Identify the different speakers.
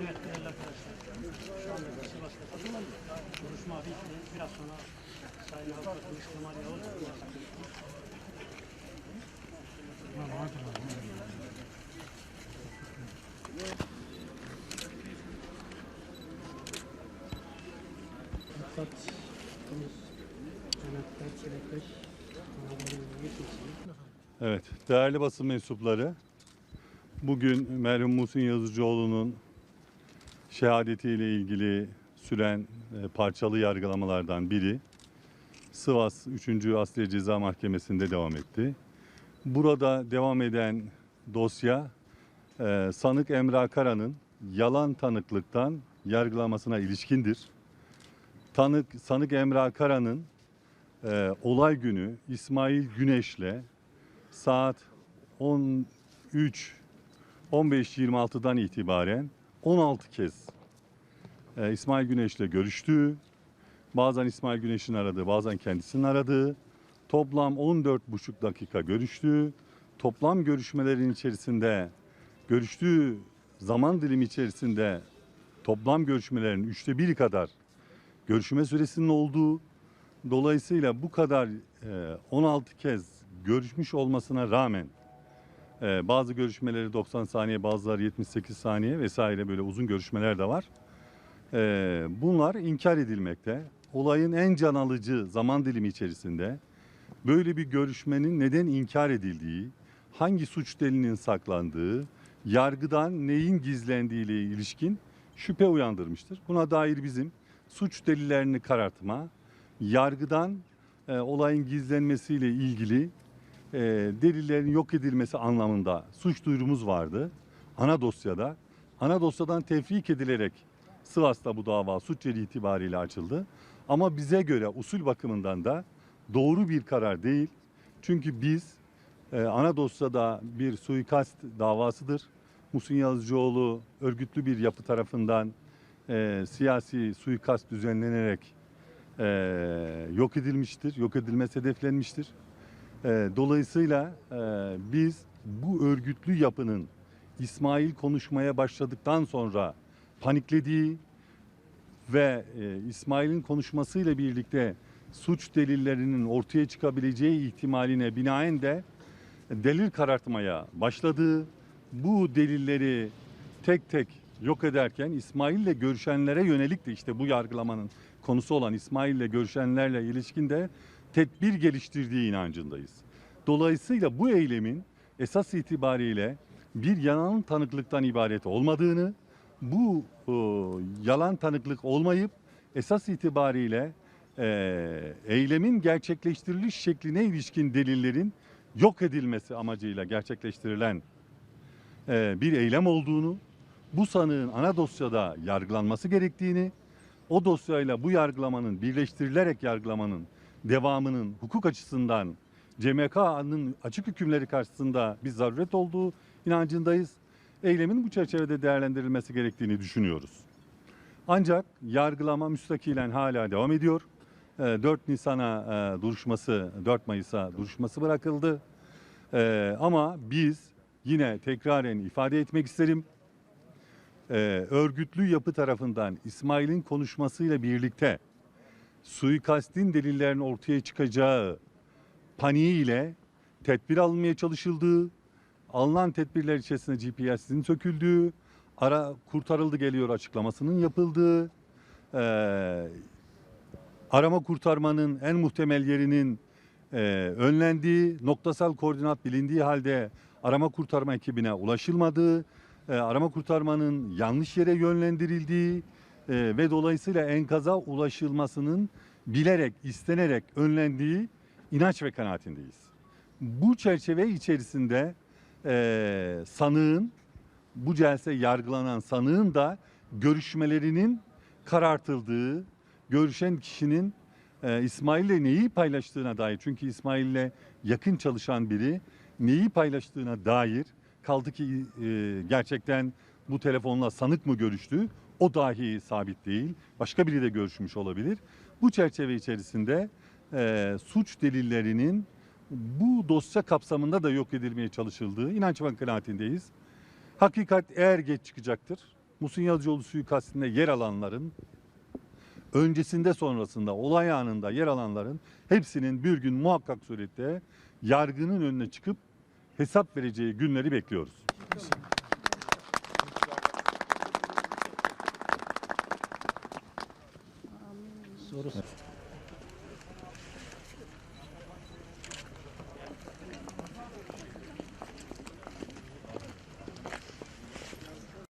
Speaker 1: Evet değerli arkadaşlar. Şu anda Sivas'ta duruşma bitti. Biraz sonra Sayın Avukatımız Kemal Yavuz Avukat Mehmet Çelek Bey, Anadolu Büyükelçiliği.
Speaker 2: Evet, değerli basın mensupları, bugün merhum Muhsin Yazıcıoğlu'nun şehadetiyle ilgili süren e, parçalı yargılamalardan biri Sivas 3. Asliye Ceza Mahkemesi'nde devam etti. Burada devam eden dosya e, sanık Emre Akara'nın yalan tanıklıktan yargılamasına ilişkindir. Tanık sanık Emre Akara'nın e, olay günü İsmail Güneş'le saat 13 15.26'dan itibaren 16 kez e, İsmail Güneş'le görüştüğü, bazen İsmail Güneş'in aradığı, bazen kendisinin aradığı, toplam 14,5 dakika görüştüğü, toplam görüşmelerin içerisinde görüştüğü zaman dilimi içerisinde toplam görüşmelerin üçte biri kadar görüşme süresinin olduğu, dolayısıyla bu kadar e, 16 kez görüşmüş olmasına rağmen e, bazı görüşmeleri 90 saniye bazıları 78 saniye vesaire böyle uzun görüşmeler de var. E, bunlar inkar edilmekte. Olayın en can alıcı zaman dilimi içerisinde böyle bir görüşmenin neden inkar edildiği, hangi suç delilinin saklandığı, yargıdan neyin gizlendiği ile ilişkin şüphe uyandırmıştır. Buna dair bizim suç delillerini karartma, yargıdan e, olayın gizlenmesiyle ilgili e, delillerin yok edilmesi anlamında suç duyurumuz vardı. Ana dosyada. Ana dosyadan tefrik edilerek Sivas'ta bu dava suç yeri itibariyle açıldı. Ama bize göre usul bakımından da doğru bir karar değil. Çünkü biz e, ana dosyada bir suikast davasıdır. Musun Yazıcıoğlu örgütlü bir yapı tarafından e, siyasi suikast düzenlenerek e, yok edilmiştir. Yok edilmesi hedeflenmiştir. E, dolayısıyla e, biz bu örgütlü yapının İsmail konuşmaya başladıktan sonra paniklediği ve e, İsmail'in konuşmasıyla birlikte suç delillerinin ortaya çıkabileceği ihtimaline binaen de delil karartmaya başladığı, bu delilleri tek tek yok ederken İsmail'le görüşenlere yönelik de işte bu yargılamanın konusu olan İsmail'le görüşenlerle ilişkinde tedbir geliştirdiği inancındayız. Dolayısıyla bu eylemin esas itibariyle bir yalan tanıklıktan ibaret olmadığını, bu e, yalan tanıklık olmayıp esas itibariyle e, eylemin gerçekleştiriliş şekline ilişkin delillerin yok edilmesi amacıyla gerçekleştirilen e, bir eylem olduğunu, bu sanığın ana dosyada yargılanması gerektiğini, o dosyayla bu yargılamanın birleştirilerek yargılamanın devamının hukuk açısından CMK'nın açık hükümleri karşısında bir zaruret olduğu inancındayız. Eylemin bu çerçevede değerlendirilmesi gerektiğini düşünüyoruz. Ancak yargılama müstakilen hala devam ediyor. E, 4 Nisan'a e, duruşması, 4 Mayıs'a duruşması bırakıldı. E, ama biz yine tekraren ifade etmek isterim. E, örgütlü yapı tarafından İsmail'in konuşmasıyla birlikte suikastin delillerin ortaya çıkacağı paniğiyle tedbir alınmaya çalışıldığı, alınan tedbirler içerisinde GPS'in söküldüğü, ara kurtarıldı geliyor açıklamasının yapıldığı, eee, arama kurtarmanın en muhtemel yerinin eee, önlendiği, noktasal koordinat bilindiği halde arama kurtarma ekibine ulaşılmadığı, eee, arama kurtarmanın yanlış yere yönlendirildiği eee, ve dolayısıyla enkaza ulaşılmasının bilerek, istenerek önlendiği inanç ve kanaatindeyiz. Bu çerçeve içerisinde eee sanığın, bu celse yargılanan sanığın da görüşmelerinin karartıldığı, görüşen kişinin eee İsmail'le neyi paylaştığına dair, çünkü İsmail'le yakın çalışan biri neyi paylaştığına dair, kaldı ki eee, gerçekten bu telefonla sanık mı görüştü, o dahi sabit değil, başka biri de görüşmüş olabilir. Bu çerçeve içerisinde eee, suç delillerinin bu dosya kapsamında da yok edilmeye çalışıldığı inanç ve kanaatindeyiz. Hakikat eğer geç çıkacaktır. Musun Yazıcıoğlu suikastinde yer alanların öncesinde sonrasında olay anında yer alanların hepsinin bir gün muhakkak surette yargının önüne çıkıp hesap vereceği günleri bekliyoruz.
Speaker 1: Orası. Evet.